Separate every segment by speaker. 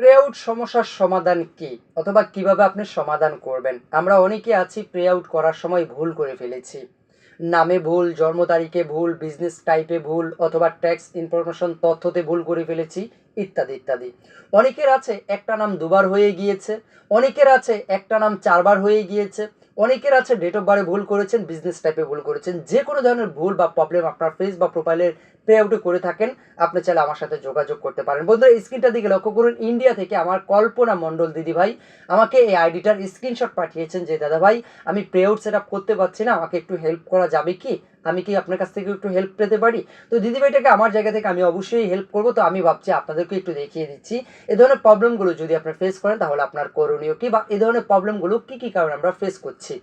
Speaker 1: Pray out সমস্যার সমাধান কি? অথবা কীভাবে আপনি সমাধান করবেন? আমরা অনেকে আছি প্রে আউট করার সময় ভুল করে ফেলেছি। নামে ভুল, জন্ম তারিখে ভুল বিজনেস টাইপে ভুল, অথবা ট্যাক্স ইনফরমেশন তথ্যতে ভুল করে ফেলেছি, ইত্যাদি ইত্যাদি। অনেকের আছে একটা নাম দুবার হয়ে গিয়েছে, অনেকের আছে একটা নাম চারবার হয়ে গিয়েছে অনেকের আছে ডেট অফ বারে ভুল করেছেন বিজনেস টাইপে ভুল করেছেন, যে কোনো ধরনের ভুল বা প্রবলেম আপনার ফেস বা প্রোফাইলের পে আউটে করে থাকেন, আপনি চাইলে আমার সাথে যোগাযোগ করতে পারেন। বন্ধুরা স্ক্রিনটার দিকে লক্ষ্য করুন ইন্ডিয়া থেকে আমার কল্পনা মণ্ডল দিদি ভাই আমাকে এই আইডিটার স্ক্রিনশট পাঠিয়েছেন যে, দাদা ভাই, আমি পে আউট সেট আপ করতে পারছি না, আমাকে একটু হেল্প করা যাবে কি? আমি কি আপনার কাছ থেকে একটু হেল্প পেতে পারি? তো দিদি ভাইটাকে আমার জায়গা থেকে আমি অবশ্যই হেল্প করব। তো আমি ভাবছি আপনাদেরকে একটু দেখিয়ে দিচ্ছি। এ ধরনের প্রবলেমগুলো যদি আপনি ফেস করেন, তাহলে আপনার করণীয় কি বা এই ধরনের প্রবলেমগুলো কি কি কারণে আমরা ফেস করছি?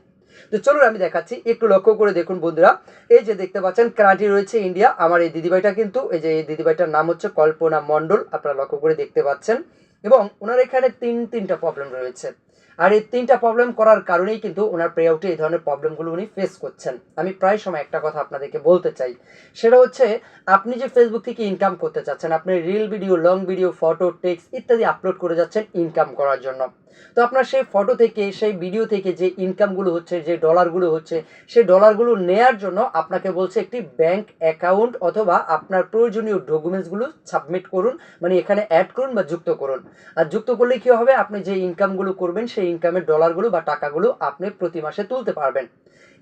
Speaker 1: তো চলুন আমি দেখাচ্ছি। একটু লক্ষ্য করে দেখুন বন্ধুরা। এই যে দেখতে পাচ্ছেন ক্রান্তি রয়েছে ইন্ডিয়া আমার এই দিদিভাইটা কিন্তু, এই যে এই দিদিভাইটার নাম হচ্ছে কল্পনা মণ্ডল। আপনারা লক্ষ্য করে দেখতে পাচ্ছেন। এবং ওনার এখানে তিন, তিনটা প্রবলেম রয়েছে। আর এই তিনটা প্রবলেম করার কারণেই কিন্তু ওনার প্রে আউটে এই ধরনের প্রবলেমগুলো উনি ফেস করছেন। আমি প্রায় সময় একটা কথা আপনাদেরকে বলতে চাই। সেটা হচ্ছে, আপনি যে ফেসবুক থেকে ইনকাম করতে চাচ্ছেন, আপনি reel video long video photo text ইত্যাদি আপলোড করে যাচ্ছেন ইনকাম করার জন্য। তো আপনার সেই ফটো থেকে, সেই ভিডিও থেকে যে ইনকামগুলো হচ্ছে, যে ডলারগুলো হচ্ছে, সেই ডলারগুলো নেয়ার জন্য আপনাকে বলছে একটি ব্যাংক অ্যাকাউন্ট অথবা আপনার প্রয়োজনীয় ডকুমেন্টসগুলো সাবমিট করুন মানে এখানে অ্যাড করুন বা যুক্ত করুন। আর যুক্ত করলে কী হবে? আপনি যে ইনকামগুলো করবেন, সেই ইনকামের ডলারগুলো বা টাকাগুলো আপনি প্রতি মাসে তুলতে পারবেন।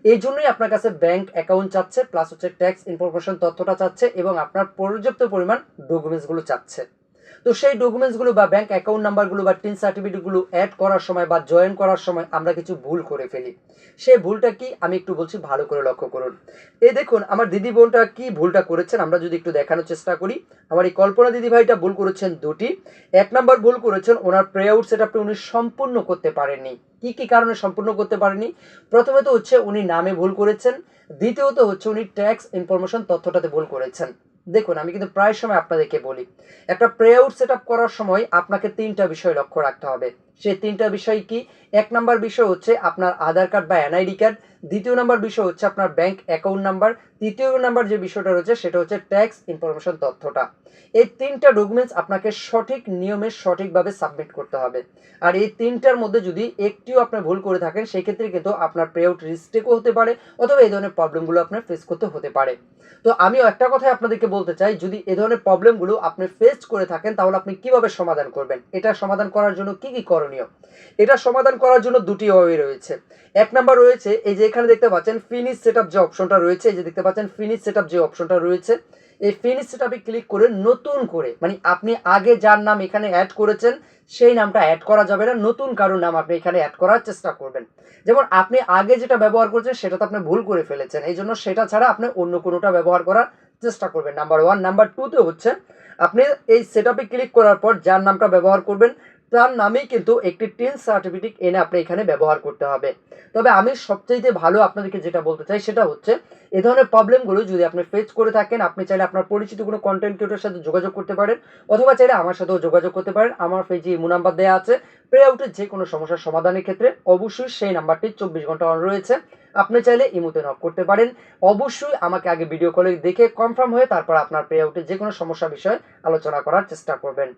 Speaker 1: এই জন্যই আপনার কাছে ব্যাংক অ্যাকাউন্ট চাচ্ছে প্লাস হচ্ছে ট্যাক্স ইনফরমেশন তথ্যটা চাচ্ছে এবং আপনার পর্যাপ্ত পরিমাণ ডকুমেন্টসগুলো চাচ্ছে। তো সেই ডকুমেন্টসগুলো বা ব্যাংক অ্যাকাউন্ট নাম্বারগুলো বা টিন সার্টিফিকেটগুলো অ্যাড করার সময় বা জয়েন করার সময় আমরা কিছু ভুল করে ফেলি। সেই ভুলটা কি? আমি একটু বলছি, ভালো করে লক্ষ্য করুন। এই দেখুন, আমার দিদি বোনটা কি ভুলটা করেছেন আমরা যদি একটু দেখানোর চেষ্টা করি। আমার এই কল্পনা দিদি ভাইটা ভুল করেছেন দুটি। এক নাম্বার ভুল করেছেন, ওনার প্রে আউট সেট আপনি উনি সম্পূর্ণ করতে পারেননি। কি কি কারণে সম্পূর্ণ করতে পারেনি প্রথমে তো হচ্ছে উনি নামে ভুল করেছেন, দ্বিতীয়ত হচ্ছে উনি ট্যাক্স ইনফরমেশন তথ্যটাতে ভুল করেছেন। দেখুন, আমি কিন্তু প্রায় সময় আপনাদেরকে বলি, একটা প্রে আউট সেট করার সময় আপনাকে তিনটা বিষয় লক্ষ্য রাখতে হবে। সেই তিনটা বিষয় কি? এক নাম্বার বিষয় হচ্ছে আপনার আধার কার্ড বা এনআইডি কার্ড। দ্বিতীয় নাম্বার বিষয় হচ্ছে আপনার ব্যাংক অ্যাকাউন্ট নাম্বার। তৃতীয় নাম্বার যে বিষয়টা রয়েছে সেটা হচ্ছে ট্যাক্স ইনফরমেশন তথ্যটা। এই তিনটা ডকুমেন্টস আপনাকে সঠিক নিয়মে সঠিকভাবে সাবমিট করতে হবে। আর এই তিনটার মধ্যে যদি একটিও আপনি ভুল করে থাকেন সেই ক্ষেত্রে কিন্তু আপনার পে আউট রিস্টেকও হতে পারে অথবা এই ধরনের প্রবলেমগুলো আপনার ফেস করতে হতে পারে। তো আমিও একটা কথাই আপনাদেরকে বলতে চাই, যদি এ ধরনের প্রবলেমগুলো আপনি ফেস করে থাকেন, তাহলে আপনি কীভাবে সমাধান করবেন? এটা সমাধান করার জন্য কি কি করণীয়। এটা সমাধান করার জন্য দুটি ওয়ে রয়েছে। এক নাম্বার রয়েছে, এই যে এখানে দেখতে পাচ্ছেন ফিনিশ সেট যে অপশনটা রয়েছে, এই যে দেখতে পাচ্ছেন ফিনিশ সেট যে অপশনটা রয়েছে, এই ফিনিশ সেটআপে ক্লিক করে নতুন করে মানে আপনি আগে যার নাম এখানে অ্যাড করেছেন, সেই নামটা অ্যাড করা যাবে না, নতুন কারোর নাম আপনি এখানে অ্যাড করার চেষ্টা করবেন। যেমন আপনি আগে যেটা ব্যবহার করছেন, সেটা তো আপনি ভুল করে ফেলেছেন, এই জন্য সেটা ছাড়া আপনি অন্য কোনোটা ব্যবহার করার চেষ্টা করবেন। নাম্বার ওয়ান নাম্বার টুতে হচ্ছে, আপনি এই সেটআপে ক্লিক করার পর যার নামটা ব্যবহার করবেন তার নামেই কিন্তু একটি টেন সার্টিফিকেট এনে আপনি এখানে ব্যবহার করতে হবে। তবে আমি সবচাইতে ভালো আপনাদেরকে যেটা বলতে চাই সেটা হচ্ছে, এ ধরনের প্রবলেমগুলো যদি আপনি ফেস করে থাকেন, আপনি চাইলে আপনার পরিচিত কোনো কন্টেন্ট ক্রিয়েটার সাথে যোগাযোগ করতে পারেন, অথবা চাইলে আমার সাথেও যোগাযোগ করতে পারেন। আমার পেজে ইমো নাম্বার দেওয়া আছে। প্রে আউটের যে কোনো সমস্যার সমাধানের ক্ষেত্রে অবশ্যই সেই নাম্বারটি চব্বিশ ঘণ্টা অন রয়েছে। আপনি চাইলে ইমোতে নক করতে পারেন। অবশ্যই আমাকে আগে ভিডিও কলে দেখে কনফার্ম হয়ে তারপর আপনার প্রে আউটের যে কোনো সমস্যা বিষয়ে আলোচনা করার চেষ্টা করবেন।